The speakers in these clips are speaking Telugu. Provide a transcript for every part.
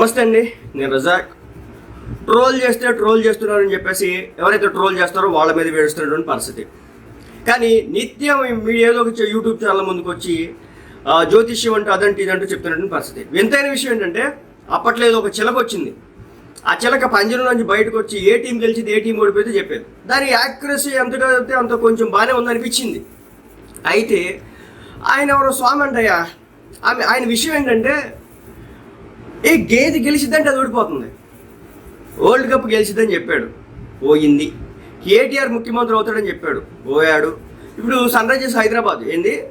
నమస్తే అండి నేను రజాక్. ట్రోల్ చేస్తే ట్రోల్ చేస్తున్నారని చెప్పేసి ఎవరైతే ట్రోల్ చేస్తారో వాళ్ళ మీద వేడుస్తున్నటువంటి పరిస్థితి. కానీ నిత్యం మీడియాలో వచ్చే యూట్యూబ్ ఛానల్ ముందుకు వచ్చి జ్యోతిష్యం అంటే అదంటే ఇదంటూ చెప్తున్నటువంటి పరిస్థితి. వింతైన విషయం ఏంటంటే అప్పట్లో ఏదో ఒక చిలక వచ్చింది. ఆ చిలక పంజరం నుంచి బయటకు వచ్చి ఏ టీం గెలిచింది ఏ టీం ఓడిపోతే చెప్పేది. దాని యాక్యురసీ ఎంతగా అయితే అంత కొంచెం బాగానే ఉందనిపించింది. అయితే ఆయన ఎవరో స్వామి అంటయ్యా. ఆమె ఆయన విషయం ఏంటంటే ఏ గేది గెలిచిద్దంటే అది ఓడిపోతుంది వరల్డ్ కప్ గెలిచిద్దని చెప్పాడు. పోయింది. కేటీఆర్ ముఖ్యమంత్రి అవుతాడని చెప్పాడు. పోయాడు. ఇప్పుడు సన్ రైజర్స్ హైదరాబాద్ ఏంది?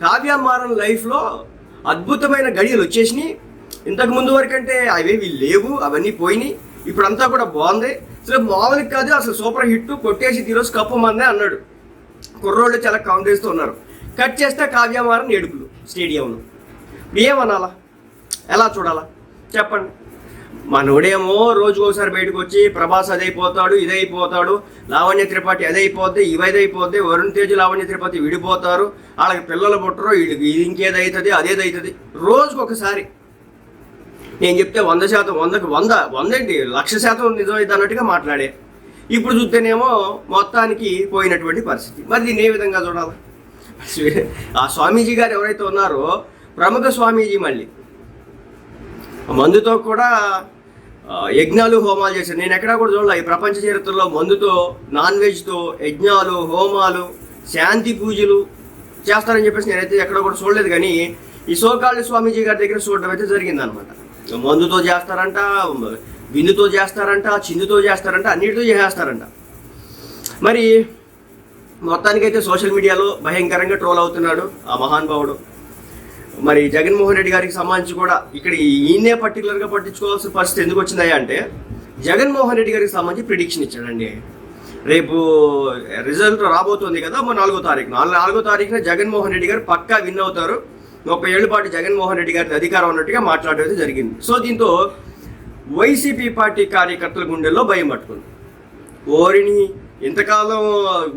కావ్యమారన్ లైఫ్లో అద్భుతమైన గడియలు వచ్చేసినాయి. ఇంతకు ముందు వరకంటే అవేవి లేవు అవన్నీ పోయినాయి. ఇప్పుడంతా కూడా బాగుంది. అసలు మామూలు కాదు అసలు సూపర్ హిట్ కొట్టేసి ఈరోజు కప్పు మందే అన్నాడు. కుర్రోళ్ళు చాలా కాంగ్రెస్తో ఉన్నారు. కట్ చేస్తే కావ్యమారన్ ఏడుపులు స్టేడియంలో. ఏమనాలా? ఎలా చూడాలా? చెప్పండి. మనోడేమో రోజుకోసారి బయటకు వచ్చి ప్రభాస్ అదైపోతాడు ఇదైపోతాడు లావణ్య త్రిపాఠి అదైపోద్ది ఇవైదైపోద్ది వరుణ్ తేజ్ లావణ్య త్రిపాఠి విడిపోతారు వాళ్ళకి పిల్లలు పుట్టరు వీళ్ళకి ఇది ఇంకేదైతుంది అదేదైతుంది. రోజుకొకసారి. నేను చెప్తే వంద శాతం వందకు వంద వంద లక్ష శాతం నిజమైంది అన్నట్టుగా మాట్లాడే. ఇప్పుడు చూస్తేనేమో మొత్తానికి పోయినటువంటి పరిస్థితి. మరి దీన్ని ఏ విధంగా చూడాలి? ఆ స్వామీజీ గారు ఎవరైతే ఉన్నారో ప్రముఖ స్వామీజీ మళ్ళీ. మందుతో కూడా యజ్ఞాలు హోమాలు చేశారు. నేను ఎక్కడా కూడా చూడాలి. ఈ ప్రపంచ చరిత్రలో మందుతో నాన్ వెజ్తో యజ్ఞాలు హోమాలు శాంతి పూజలు చేస్తారని చెప్పేసి నేనైతే ఎక్కడ కూడా చూడలేదు. కానీ ఈ సోకాళ్ళు స్వామీజీ గారి దగ్గర చూడడం అయితే జరిగిందనమాట మందుతో చేస్తారంట విందుతో చేస్తారంట చిందుతో చేస్తారంట అన్నిటితో చేస్తారంట మరి మొత్తానికైతే సోషల్ మీడియాలో భయంకరంగా ట్రోల్ అవుతున్నాడు ఆ మహానుభావుడు. మరి జగన్మోహన్ రెడ్డి గారికి సంబంధించి కూడా ఇక్కడ ఈయనే పర్టికులర్గా పట్టించుకోవాల్సిన పరిస్థితి ఎందుకు వచ్చిందయ్యా అంటే జగన్మోహన్ రెడ్డి గారికి సంబంధించి ప్రిడిక్షన్ ఇచ్చాడండి. రేపు రిజల్ట్ రాబోతుంది కదా మరి నాలుగో తారీఖు నాలుగు నాలుగో తారీఖున జగన్మోహన్ రెడ్డి గారు పక్కా విన్ అవుతారు. ముప్పై ఏళ్ళ పాటు జగన్మోహన్ రెడ్డి గారి అధికారం ఉన్నట్టుగా మాట్లాడడం జరిగింది. సో దీంతో వైసీపీ పార్టీ కార్యకర్తల గుండెల్లో భయం పట్టుకుంది. ఓరిని ఇంతకాలం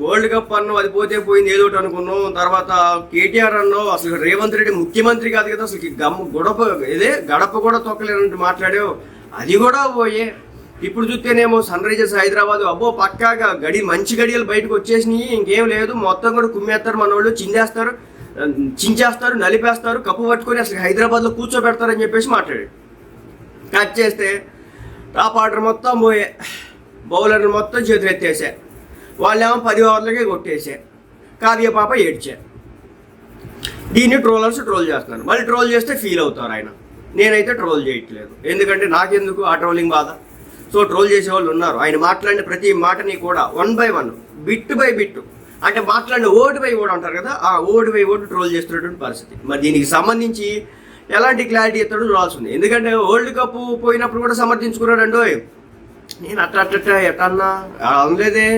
వరల్డ్ కప్ అన్నం అది పోతే పోయింది ఏదో ఒకటి అనుకున్నాం. తర్వాత కేటీఆర్ అన్నో అసలు రేవంత్ రెడ్డి ముఖ్యమంత్రి కాదు కదా అసలు గమ్మ గొడప ఇదే గడప కూడా తొక్కలేనంటే మాట్లాడావు. అది కూడా పోయే. ఇప్పుడు చూస్తేనేమో సన్ రైజర్స్ హైదరాబాద్ అబ్బో పక్కాగా గడి మంచి గడియలు బయటకు వచ్చేసినాయి ఇంకేం లేదు. మొత్తం కూడా కుమ్మేస్తారు మన వాళ్ళు చిందేస్తారు చించేస్తారు నలిపేస్తారు కప్పు పట్టుకొని అసలు హైదరాబాద్లో కూర్చోబెడతారని చెప్పేసి మాట్లాడాడు. కట్ చేస్తే టాప్ ఆర్డర్ మొత్తం పోయే. బౌలర్లు మొత్తం చేతులు ఎత్తేసాయి వాళ్ళేమో పది ఓవర్లకే కొట్టేసే కావ్య పాప ఏడ్చే దీన్ని ట్రోలర్స్ ట్రోల్ చేస్తున్నారు. మళ్ళీ ట్రోల్ చేస్తే ఫీల్ అవుతారు ఆయన. నేనైతే ట్రోల్ చేయట్లేదు. ఎందుకంటే నాకెందుకు ఆ ట్రోలింగ్ బాధ? సో ట్రోల్ చేసే వాళ్ళు ఉన్నారు. ఆయన మాట్లాడిన ప్రతి మాటని కూడా one by one bit by bit అంటే మాట్లాడిన ఓటు బై ఓటు అంటారు కదా ఆ ఓటు బై ఓటు ట్రోల్ చేస్తున్నటువంటి పరిస్థితి. మరి దీనికి సంబంధించి ఎలాంటి క్లారిటీ ఇస్తాడో చూడాల్సి ఉంది. ఎందుకంటే వరల్డ్ కప్ పోయినప్పుడు కూడా సమర్థించుకున్నాడు నేను అట్లా అట్ట ఎట్టన్నా అనలేదే.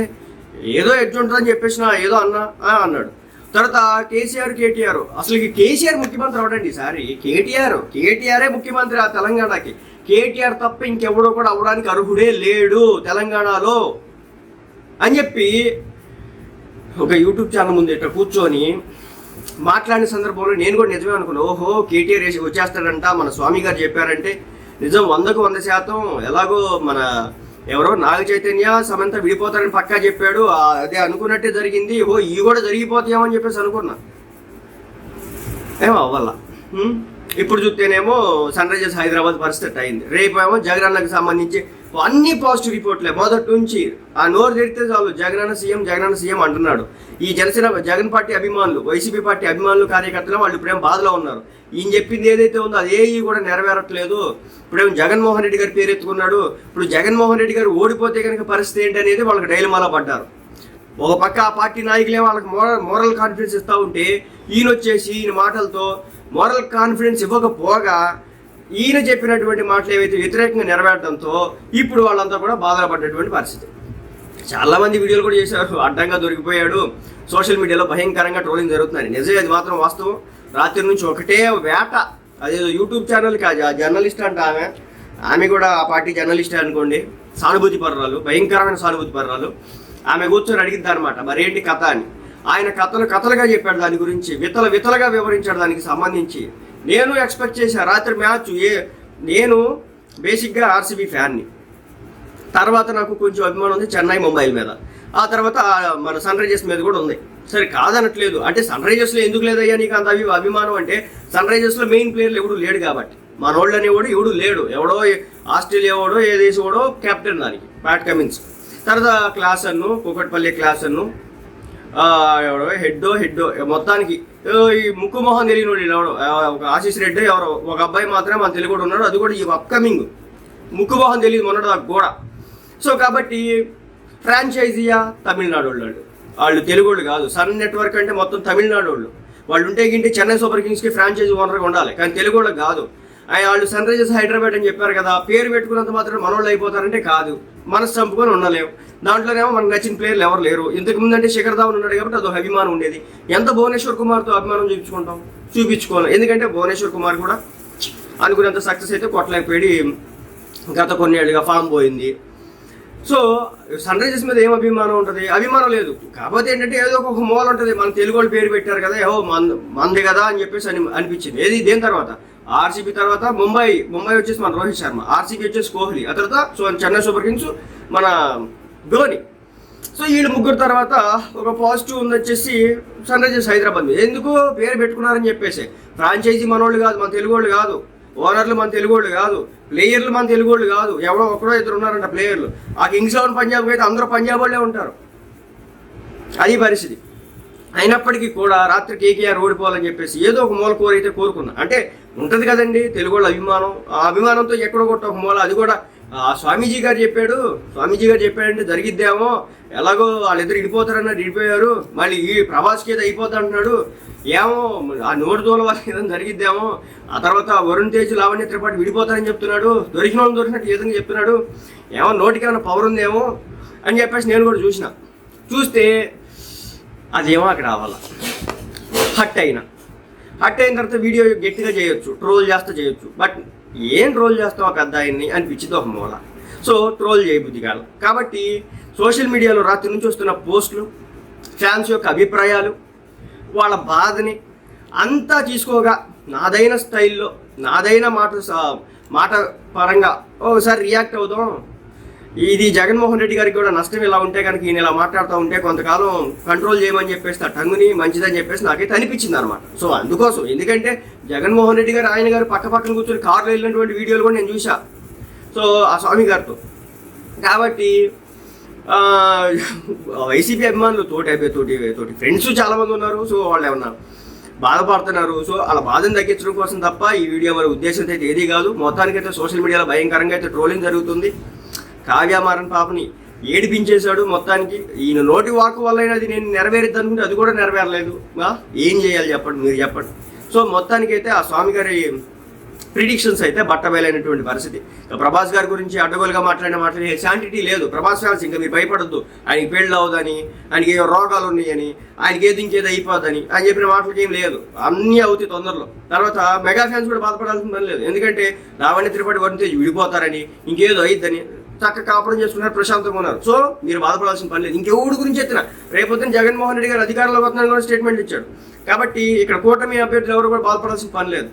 ఏదో ఎట్లుంటుందని చెప్పేసిన ఏదో అన్నా అన్నాడు. తర్వాత కేసీఆర్ కేటీఆర్. అసలు కేసీఆర్ ముఖ్యమంత్రి అవడండి ఈసారి. కేటీఆర్ కేటీఆరే ముఖ్యమంత్రి ఆ తెలంగాణకి. కేటీఆర్ తప్ప ఇంకెవడో కూడా అవడానికి అర్హుడే లేడు తెలంగాణలో అని చెప్పి ఒక యూట్యూబ్ ఛానల్ ముందు ఇట్లా కూర్చొని మాట్లాడిన సందర్భంలో నేను కూడా నిజమే అనుకున్నాను ఓహో కేటీఆర్ వేసి వచ్చేస్తాడంట మన స్వామి గారు చెప్పారంటే నిజం వందకు వంద శాతం ఎలాగో మన ఎవరో నాగ చైతన్య సమంత విడిపోతారని పక్కా చెప్పాడు. అదే అనుకున్నట్టే జరిగింది. ఓ ఇవి కూడా జరిగిపోతాయేమో అని చెప్పేసి అనుకున్నా. ఏమో అవ్వాల? ఇప్పుడు చూస్తేనేమో సన్ రైజర్స్ హైదరాబాద్ పరిస్థితి అయింది. రేపు ఏమో సంబంధించి అన్ని పాజిటివ్ రిపోర్ట్లే. మొదటి నుంచి ఆ నోరు తెరితే చాలు జగనన్న సీఎం జగనన్న సీఎం అంటున్నాడు. ఈ జనసేన జగన్ పార్టీ అభిమానులు వైసీపీ పార్టీ అభిమానులు కార్యకర్తలు వాళ్ళు ఇప్పుడేం బాధలో ఉన్నారు. ఈయన చెప్పింది ఏదైతే ఉందో అది కూడా నెరవేరట్లేదు. ఇప్పుడేమో జగన్మోహన్ రెడ్డి గారు పేరు ఎత్తుకున్నాడు. ఇప్పుడు జగన్మోహన్ రెడ్డి గారు ఓడిపోతే కనుక పరిస్థితి ఏంటి అనేది వాళ్ళకి డైలమాలో పడ్డారు. ఒక పక్క ఆ పార్టీ నాయకులే వాళ్ళకి మోరల్ మోరల్ కాన్ఫిడెన్స్ ఇస్తూ ఉంటే ఈయన వచ్చేసి ఈయన మాటలతో మోరల్ కాన్ఫిడెన్స్ ఇవ్వకపోగా ఈయన చెప్పినటువంటి మాటలు ఏవైతే వ్యతిరేకంగా నెరవేరడంతో ఇప్పుడు వాళ్ళంతా కూడా బాధపడ్డటువంటి పరిస్థితి. చాలా మంది వీడియోలు కూడా చేశారు. అడ్డంగా దొరికిపోయాడు. సోషల్ మీడియాలో భయంకరంగా ట్రోలింగ్ జరుగుతున్నాయి. నిజమే అది మాత్రం వాస్తవం. రాత్రి నుంచి ఒకటే వేట. అదేదో యూట్యూబ్ ఛానల్కి ఆ జర్నలిస్ట్ అంట ఆమె. ఆమె కూడా ఆ పార్టీ జర్నలిస్ట్ అనుకోండి. సానుభూతి పర్రాలు భయంకరమైన సానుభూతి పర్రాలు. ఆమె కూర్చొని అడిగిద్దారనమాట మరేంటి కథ? అని. ఆయన కథలు కథలుగా చెప్పాడు దాని గురించి వితల వితలుగా వివరించాడు దానికి సంబంధించి. నేను ఎక్స్పెక్ట్ చేశా రాత్రి మ్యాచ్ ఏ నేను బేసిక్గా ఆర్సీబీ ఫ్యాన్ని. తర్వాత నాకు కొంచెం అభిమానం ఉంది చెన్నై ముంబైల మీద. ఆ తర్వాత మన సన్ రైజర్స్ మీద కూడా ఉంది. సరే కాదనట్లేదు. అంటే సన్ రైజర్స్లో ఎందుకు లేదయ్యా నీకు అంత అవి అభిమానం అంటే సన్ రైజర్స్లో మెయిన్ ప్లేయర్లు ఎవడు లేడు కాబట్టి. మనోళ్ళు అనేవాడు ఎవడు లేడు. ఎవడో ఆస్ట్రేలియా వాడో ఏ దేశం వాడో కెప్టెన్ దానికి ప్యాట్ కమిన్స్ తర్వాత క్లాస్ అన్ను కుకట్పల్లి క్లాస్ ఎవడో హెడ్డో హెడ్డో. మొత్తానికి. ఈ ముక్కు మొహం తెలియని వాళ్ళు ఎవడో? ఒక ఆశీస్ రెడ్డి ఎవరో? ఒక అబ్బాయి మాత్రమే మన తెలుగు ఉన్నాడు. అది కూడా ఈ అప్కమింగ్ ముక్కు మొహం తెలియదు మొన్నటి దాకా కూడా. సో కాబట్టి ఫ్రాంచైజీయా తమిళనాడు వాళ్ళు. వాళ్ళు తెలుగు వాళ్ళు కాదు. సన్ నెట్వర్క్ అంటే మొత్తం తమిళనాడు వాళ్ళు. వాళ్ళు ఉంటే గింటే చెన్నై సూపర్ కింగ్స్కి ఫ్రాంచైజీ ఓనర్గా ఉండాలి. కానీ తెలుగు వాళ్ళు కాదు. ఆయన వాళ్ళు సన్ రైజర్స్ హైదరాబాద్ అని చెప్పారు కదా పేరు పెట్టుకున్నంత మాత్రం మనోళ్ళు అయిపోతారంటే కాదు. మనసు చంపుకొని ఉండలేవు దాంట్లోనేమో మనకు నచ్చిన ప్లేయర్లు ఎవరు లేరు. ఇంతకు ముందు అంటే శిఖర్ ధావన్ ఉన్నాడు కాబట్టి అదో అభిమానం ఉండేది. ఎంత భువనేశ్వర్ కుమార్తో అభిమానం చూపించుకుంటాం? చూపించుకోవాలి. ఎందుకంటే భువనేశ్వర్ కుమార్ కూడా అనుకునేంత సక్సెస్ అయితే కొట్టలేకపోయి గత కొన్నేళ్ళుగా ఫామ్ పోయింది. సో సన్ రైజర్స్ మీద ఏం అభిమానం ఉంటుంది? అభిమానం లేదు. కాకపోతే ఏంటంటే ఏదో ఒక మూల ఉంటుంది. మన తెలుగు వాళ్ళు పేరు పెట్టారు కదా ఏవో మంద మంది కదా అని చెప్పేసి అని అనిపించింది. ఏది దేని తర్వాత? ఆర్సీబీ తర్వాత ముంబై ముంబై వచ్చేసి మన రోహిత్ శర్మ ఆర్సీబీ వచ్చేసి కోహ్లీ ఆ తర్వాత సో చెన్నై సూపర్ కింగ్స్ మన ధోని. సో వీళ్ళు ముగ్గురు తర్వాత ఒక పాజిటివ్ ఉంది వచ్చేసి సన్ రైజర్స్ హైదరాబాద్ ఎందుకు? పేరు పెట్టుకున్నారని చెప్పేసి. ఫ్రాంచైజీ మనోళ్ళు కాదు మన తెలుగు వాళ్ళు కాదు. ఓనర్లు మన తెలుగు వాళ్ళు కాదు. ప్లేయర్లు మన తెలుగు వాళ్ళు కాదు. ఎవరో ఒకడో ఇద్దరు ఉన్నారంట ప్లేయర్లు. ఆ కింగ్స్ లెవెన్ పంజాబ్ అయితే అందరూ పంజాబ్ వాళ్ళే ఉంటారు. అది పరిస్థితి. అయినప్పటికీ కూడా రాత్రి కేకేఆర్ ఓడిపోవాలని చెప్పేసి ఏదో ఒక మూల కోరైతే కోరుకున్నా అంటే ఉంటుంది కదండి తెలుగు వాళ్ళ అభిమానం. ఆ అభిమానంతో ఎక్కడో కొట్ట మూల అది కూడా ఆ స్వామీజీ గారు చెప్పాడు. స్వామీజీ గారు చెప్పాడంటే జరిగిద్దేమో. ఎలాగో వాళ్ళిద్దరు ఇడిపోతారన్నారు ఇడిపోయారు. మళ్ళీ ఈ ప్రభాస్కి ఏదో అయిపోతా అంటున్నాడు. ఏమో ఆ నోటి దూల వల్ల ఏదైనా జరిగిద్దేమో. ఆ తర్వాత వరుణ్ తేజ్ లావణ్య త్రిపాఠి విడిపోతారని చెప్తున్నాడు. దొరికిన వాళ్ళు దొరికినట్టు ఏదైనా చెప్తున్నాడు. ఏమో నోటికి ఏమైనా పవర్ ఉందేమో అని చెప్పేసి నేను కూడా చూసిన. చూస్తే అదేమో అక్కడ రావాలా. హట్ అయినా. హట్ అయిన తర్వాత వీడియో గట్టిగా చేయొచ్చు ట్రోల్ చేస్తే చేయొచ్చు. బట్ ఏం ట్రోల్ చేస్తావు ఒక పెద్ద ఆయన్ని అనిపించింది ఒక మూల. సో ట్రోల్ చేయబుద్ధి కాదు కాబట్టి సోషల్ మీడియాలో రాత్రి నుంచి వస్తున్న పోస్టులు ఫ్యాన్స్ యొక్క అభిప్రాయాలు వాళ్ళ బాధని అంతా తీసుకోగా నాదైన స్టైల్లో నాదైన మాట స- మాట పరంగా ఒకసారి రియాక్ట్ అవుదాం. ఇది జగన్మోహన్ రెడ్డి గారికి కూడా నష్టం ఇలా ఉంటే కనుక ఈయన ఇలా మాట్లాడుతూ ఉంటే కొంతకాలం కంట్రోల్ చేయమని చెప్పేసి ఆ టంగుని మంచిదని చెప్పేసి నాకైతే అనిపించింది అనమాట సో అందుకోసం ఎందుకంటే జగన్మోహన్ రెడ్డి గారు ఆయన గారు పక్క పక్కన కూర్చొని కారులో వెళ్ళినటువంటి వీడియోలు కూడా నేను చూసా సో ఆ స్వామి గారితో. కాబట్టి వైసీపీ అభిమానులు తోటి అయిపోయి తోటి తోటి ఫ్రెండ్స్ చాలా మంది ఉన్నారు. సో వాళ్ళు ఏమన్నా బాధపడుతున్నారు. సో అలా బాధను తగ్గించడం కోసం తప్ప ఈ వీడియో మరి ఉద్దేశం అయితే ఏది కాదు. మొత్తానికైతే సోషల్ మీడియాలో భయంకరంగా అయితే ట్రోలింగ్ జరుగుతుంది. కావ్యామారన్ పాపని ఏడిపించేశాడు మొత్తానికి. ఈయన నోటి వాకు వల్ల అది నేను నెరవేరుద్ది అనుకుంటే అది కూడా నెరవేరలేదు. ఏం చేయాలి చెప్పండి మీరు చెప్పండి. సో మొత్తానికి అయితే ఆ స్వామి గారి ప్రిడిక్షన్స్ అయితే బట్టబయలైనటువంటి పరిస్థితి. ప్రభాస్ గారి గురించి అడ్డగోలుగా మాట్లాడిన మాట్లాడే శాంటిటీ లేదు. ప్రభాస్ ఫ్యాన్స్ ఇంకా మీరు భయపడద్దు. ఆయనకి పెళ్ళి అవుదని ఆయనకి ఏవో రోగాలు ఉన్నాయని ఆయనకి ఏది ఇంకేది అయిపోద్దని అని చెప్పిన మాటలకి ఏం లేదు. అన్నీ అవుతాయి తొందరలో. తర్వాత మెగా ఫ్యాన్స్ కూడా బాధపడాల్సిన పని లేదు. ఎందుకంటే లావణ్య త్రిపాఠి వరుణ్ తేజ్ విడిపోతారని ఇంకేదో అయిద్దని చక్క కాపురం చేసుకున్నారు ప్రశాంతంగా ఉన్నారు. సో మీరు బాధపడాల్సిన పని లేదు. ఇంకెవడి గురించి ఎత్తిన రేపొద్దున జగన్మోహన్ రెడ్డి గారు అధికారంలో వస్తున్నారని కూడా స్టేట్మెంట్ ఇచ్చాడు. కాబట్టి ఇక్కడ కూటమి అభ్యర్థులు ఎవరు కూడా బాధపడాల్సిన పని లేదు.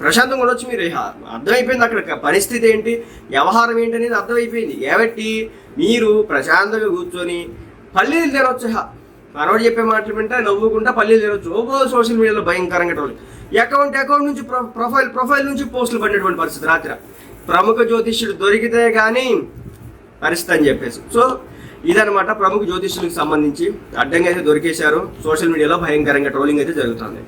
ప్రశాంతంగా ఉండొచ్చు మీరు. అర్థమైపోయింది అక్కడ. పరిస్థితి ఏంటి? వ్యవహారం ఏంటి అనేది అర్థమైపోయింది. కాబట్టి మీరు ప్రశాంతంగా కూర్చొని పల్లీలు తినొచ్చు హా మనోడు చెప్పే మాటలు వింటే నవ్వుకుంటా పల్లీలు తినొచ్చు ఓ సోషల్ మీడియాలో భయంకరంగా ట్రోల్ అకౌంట్ అకౌంట్ నుంచి ప్రొ- ప్రొఫైల్ ప్రొఫైల్ నుంచి పోస్టులు పడినటువంటి పరిస్థితి రాత్రి. ప్రముఖ జ్యోతిష్యుడు దొరికితే కానీ పరిస్థితి అని చెప్పేసి. సో ఇదనమాట ప్రముఖ జ్యోతిష్యులకు సంబంధించి అడ్డంగా అయితే దొరికేశారు. సోషల్ మీడియాలో భయంకరంగా ట్రోలింగ్ అయితే జరుగుతుంది.